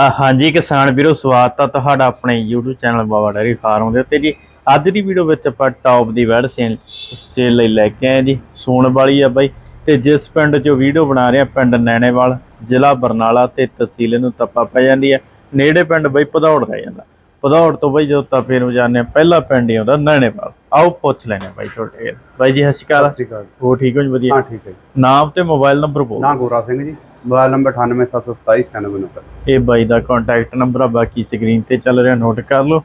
ਹਾਂਜੀ ਕਿਸਾਨ ਵੀਰੋ ਸਵਾਗਤ ਆ ਤੁਹਾਡਾ ਆਪਣੇ YouTube channel Baba dairy farm ਦੇ ਉੱਤੇ ਜੀ। ਅੱਜ ਦੀ ਵੀਡੀਓ ਵਿੱਚ ਆਪਾਂ ਟੌਪ ਦੀ ਵੈੜ ਸੇਲ ਸੇਲ ਲਈ ਲੈ ਕੇ ਆਏ ਜੀ। ਸੂਣ ਵਾਲੀ ਆ ਬਾਈ। ਤੇ ਜਿਸ ਪਿੰਡ 'ਚੋਂ ਵੀਡੀਓ ਬਣਾ ਰਹੇ ਆ ਪਿੰਡ ਨੈਣੇਵਾਲ ਜ਼ਿਲ੍ਹਾ ਬਰਨਾਲਾ ਤੇ ਤਹਿਸੀਲ ਨੂੰ ਤੱਪਾ ਪੈ ਜਾਂਦੀ ਹੈ ਨੇੜੇ ਪਿੰਡ ਬਾਈ ਭਦੌੜ ਰਹਿ ਜਾਂਦਾ। ਭਦੌੜ ਤੋਂ ਬਾਈ ਜਦੋਂ ਤੱਪੇ ਨੂੰ ਜਾਂਦੇ ਆ ਪਹਿਲਾ ਪਿੰਡ ਹੀ ਆਉਂਦਾ ਨੈਣੇਵਾਲ। ਆਓ ਪੁੱਛ ਲੈਣੇ ਬਾਈ ਤੁਹਾਡੇ ਬਾਈ ਜੀ ਸਤਿ ਸ਼੍ਰੀ ਅਕਾਲ। ਸਤਿ ਸ਼੍ਰੀ ਅਕਾਲ ਹੋ ਠੀਕ ਹੋ ਜੀ ਵਧੀਆ? ਹਾਂ ਠੀਕ ਹੈ ਨਾਮ ਤੇ ਮੋਬਾਈਲ ਨੰਬਰ ਬੋਲ ਨਾਂ ਗੋਰਾ Singh ji. Mobile number 987279 number ਇਹ ਬਾਈ ਦਾ ਕੰਟੈਕਟ ਨੰਬਰ ਆ ਬਾਕੀ ਸਕਰੀਨ ਤੇ ਚੱਲ ਰਿਹਾ ਨੋਟ ਕਰ ਲਓ।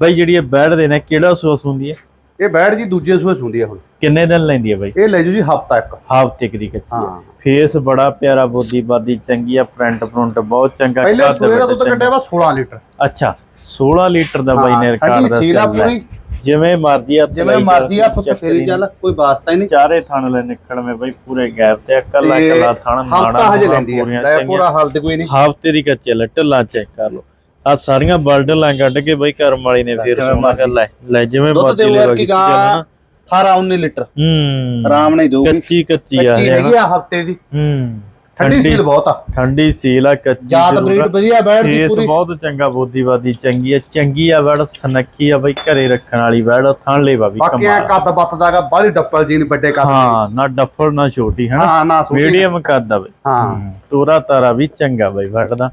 ਬਾਈ ਜਿਹੜੀ ਇਹ ਬੈਡ ਦੇ ਨੇ ਕਿਹੜਾ ਸੋਸ ਹੁੰਦੀ ਹੈ? ਇਹ ਬੈੜ ਜੀ ਦੂਜੇ ਸੂਏ ਸੁੰਦੀ ਆ ਹੁਣ। ਕਿੰਨੇ ਦਿਨ ਲੈਂਦੀ ਹੈ ਬਾਈ? ਇਹ ਲੈ ਜੂ ਜੀ ਹਫਤਾ ਇੱਕ। ਹਫ਼ਤੇ ਦੀ ਕੱਚੀ ਹੈ। ਹਾਂ। ਫੇਸ ਬੜਾ ਪਿਆਰਾ ਬੋਦੀ ਬਾਦੀ ਚੰਗੀ ਆ ਪ੍ਰਿੰਟ ਪ੍ਰਿੰਟ ਬਹੁਤ ਚੰਗਾ ਪਹਿਲੇ ਸੂਏ ਦਾ ਦੁੱਧ। ਕੱਢਿਆ ਵਾ 16 ਲੀਟਰ। ਅੱਛਾ 16 ਲੀਟਰ ਦਾ ਬਾਈ ਨੇ ਰਿਕਾਰਡ ਦੱਸਿਆ ਸੀਲ। ਪੂਰੀ। ਜਿਵੇਂ ਮਰਜ਼ੀ ਆ ਜਿਵੇਂ ਮਰਜ਼ੀ ਆ ਫੁੱਟ ਫੇਰੀ ਚੱਲ ਕੋਈ ਵਾਸਤਾ ਹੀ ਨਹੀਂ। ਚਾਰੇ ਥਣ ਲੈ ਨਿਕਲਵੇਂ ਬਾਈ ਪੂਰੇ ਗੈਪ ਤੇ ਕੱਲਾ ਤੇ ਕੱਲਾ ਥਣ ਹਫਤਾ ਹਜੇ ਲੈਂਦੀ ਆ। ਲੈ ਪੂਰਾ ਹਲਦ ਕੋਈ ਨਹੀਂ। ਹਫ਼ਤੇ ਦੀ ਕੱਚੀ ਲੈ ਢੱਲਾ ਚੈੱਕ ਕਰ ਲਓ। ਆ ਸਾਰੀਆਂ ਬਲਡਲਾਂ ਕੱਢ ਕੇ ਬਾਈ ਕਰਮ ਵਾਲੀ ਨੇ ਫੇਰ ਸੋਨਾ ਕਰ ਲੈ ਲੈ ਜਿਵੇਂ ਬਾਤੀ ਲੈ ਕੀ ਗਾਂ 18 19 ਲੀਟਰ। ਹੂੰ। ਆਰਾਮ ਨਾਲ ਹੀ ਦਊਗੀ। ਕੱਚੀ ਕੱਚੀ ਆ ਹੈਗੀ ਆ ਹਫ਼ਤੇ ਦੀ। ਹੂੰ। ਠੰਡੀ ਸੀਲ ਬਹੁਤ ਆ। ਠੰਡੀ ਸੀਲ ਆ ਕੱਚੀ ਜਾਤ ਆ। ਬਰੀਡ ਵਧੀਆ ਬੈੜ ਦੀ ਪੂਰੀ। ਬਹੁਤ ਚੰਗਾ ਬੋਦੀਵਾਦੀ ਚੰਗੀ ਆ ਚੰਗੀ ਆ ਵੜ ਸਨੱਖੀ ਆ ਬਈ ਘਰੇ ਰੱਖਣ ਵਾਲੀ ਵੜ ਥਣ ਲੇਵਾ ਵੀ ਬਾਕੀ ਐ ਕਮਾਲ ਕੱਦ ਬੱਤ ਦਾਗਾ ਬਾਹਲੀ ਡੱਪਲ ਜੀ ਨਹੀਂ ਵੱਡੇ ਕੱਦ। ਹਾਂ ਨਾ ਡੱਫਰ ਨਾ ਛੋਟੀ ਹੈ ਹਾਂ ਨਾ ਸੋਚੀ ਮੀਡੀਅਮ ਕੱਦ ਆ ਬਈ। ਹਾਂ। ਤੋਰਾ ਤਾਰਾ ਵੀ ਚੰਗਾ ਬਈ ਵੜ ਦਾ।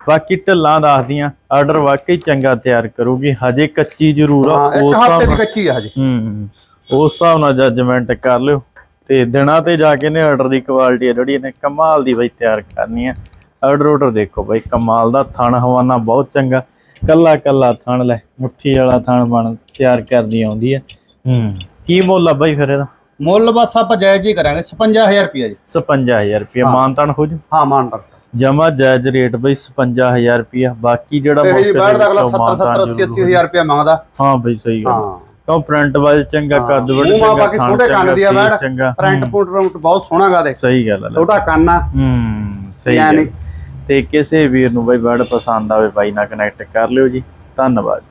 ਬਾਕੀ ਢੱਲਾਂ ਦੱਸਦੀਆਂ ਆਰਡਰ ਵਾਕਈ ਚੰਗਾ ਤਿਆਰ ਕਰੂਗੀ ਹਜੇ ਕੱਚੀ ਜ਼ਰੂਰ ਆ ਉਸ ਹਫ਼ਤੇ ਦੀ ਕੱਚੀ ਆ ਹਜੇ। ਹੂੰ ਉਸ ਹਿਸਾਬ ਨਾਲ ਜੱਜਮੈਂਟ ਕਰ ਲਿਓ। ਤੇ ਦਿਨਾਂ ਤੇ ਜਾ ਕੇ ਨੇ ਆਰਡਰ ਦੀ ਕੁਆਲਿਟੀ ਹੈ ਜਿਹੜੀ ਇਹਨੇ ਕਮਾਲ ਦੀ ਬਈ ਤਿਆਰ ਕਰਨੀ ਹੈ ਆਰਡਰ ਆਰਡਰ ਦੇਖੋ ਬਈ ਕਮਾਲ ਦਾ ਥਣ ਹਵਾਨਾ ਬਹੁਤ ਚੰਗਾ। ਕੱਲਾ ਕੱਲਾ ਥਣ ਲੈ ਮੁੱਠੀ ਵਾਲਾ ਥਣ ਬਣ ਤਿਆਰ ਕਰਦੀ ਆਉਂਦੀ ਹੈ ਹੂੰ ਕੀ ਮੁੱਲ ਆ ਬਈ ਫਿਰ ਇਹਦਾ? ਮੁੱਲ ਬਸ ਆਪਾਂ ਜਾਇਜ਼ ਹੀ ਕਰਾਂਗੇ 55000 ਰੁਪਿਆ ਜੀ। 55000 ਰੁਪਏ। ਮਾਨਤਾਨ ਹੋ ਜੂ? ਹਾਂ ਮਾਨਦਾਰ ਜਮਾ ਜਾਇਜ਼ ਰੇਟ ਬਈ 55000 ਰੁਪਏ ਬਾਕੀ ਜਿਹੜਾ ਤੇ ਜੀ ਬਾਹਰ ਦਾ ਅਗਲਾ ਵਿੱਚੋਂ 70 70 ਮਾਨਤਾਨ 80 80000 ਰੁਪਿਆ ਮੰਗਦਾ। ਹਾਂ ਬਈ ਸਹੀ ਗੱਲ ਹਾਂ। ਕਿਉਂ ਪ੍ਰਿੰਟ ਵਾਈਜ਼ ਚੰਗਾ। ਕੱਦ ਮੂੰਹ ਮਾਂ ਚੰਗਾ ਬਾਕੀ ਥਣ ਛੋਟੇ ਕੰਨ ਦੀ ਆ ਚੰਗਾ ਪ੍ਰਿੰਟ ਪੁੰਟ ਰੂਟ ਬਹੁਤ ਸੋਹਣਾ ਗਾ ਦੇ ਸਹੀ ਗੱਲ ਹੈ ਛੋਟਾ ਕੰਨ ਆ। ਹੂੰ ਸਹੀ ਯਾਨੀ- ਤੇ ਕਿਸੇ ਵੀਰ ਨੂੰ ਬਈ ਬੜ ਪਸੰਦ ਆਵੇ ਬਾਈ ਨਾਲ ਕਨੈਕਟ ਕਰ ਲਿਓ ਜੀ। ਧੰਨਵਾਦ